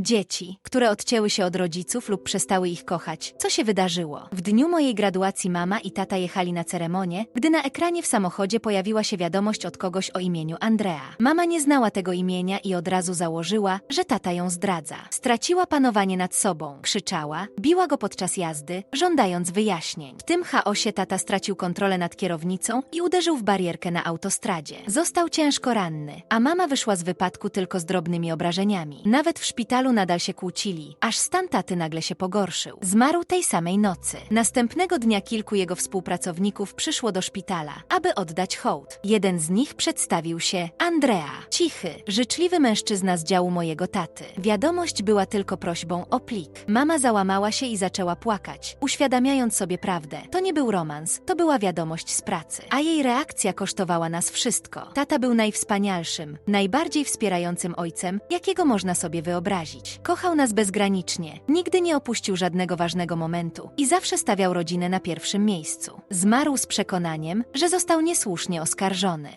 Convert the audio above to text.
Dzieci, które odcięły się od rodziców lub przestały ich kochać. Co się wydarzyło? W dniu mojej graduacji mama i tata jechali na ceremonię, gdy na ekranie w samochodzie pojawiła się wiadomość od kogoś o imieniu Andrea. Mama nie znała tego imienia i od razu założyła, że tata ją zdradza. Straciła panowanie nad sobą, krzyczała, biła go podczas jazdy, żądając wyjaśnień. W tym chaosie tata stracił kontrolę nad kierownicą i uderzył w barierkę na autostradzie. Został ciężko ranny, a mama wyszła z wypadku tylko z drobnymi obrażeniami. Nawet w szpitalu nadal się kłócili, aż stan taty nagle się pogorszył. Zmarł tej samej nocy. Następnego dnia kilku jego współpracowników przyszło do szpitala, aby oddać hołd. Jeden z nich przedstawił się Andrea. Cichy, życzliwy mężczyzna z działu mojego taty. Wiadomość była tylko prośbą o plik. Mama załamała się i zaczęła płakać, uświadamiając sobie prawdę. To nie był romans, to była wiadomość z pracy. A jej reakcja kosztowała nas wszystko. Tata był najwspanialszym, najbardziej wspierającym ojcem, jakiego można sobie wyobrazić. Kochał nas bezgranicznie, nigdy nie opuścił żadnego ważnego momentu i zawsze stawiał rodzinę na pierwszym miejscu. Zmarł z przekonaniem, że został niesłusznie oskarżony.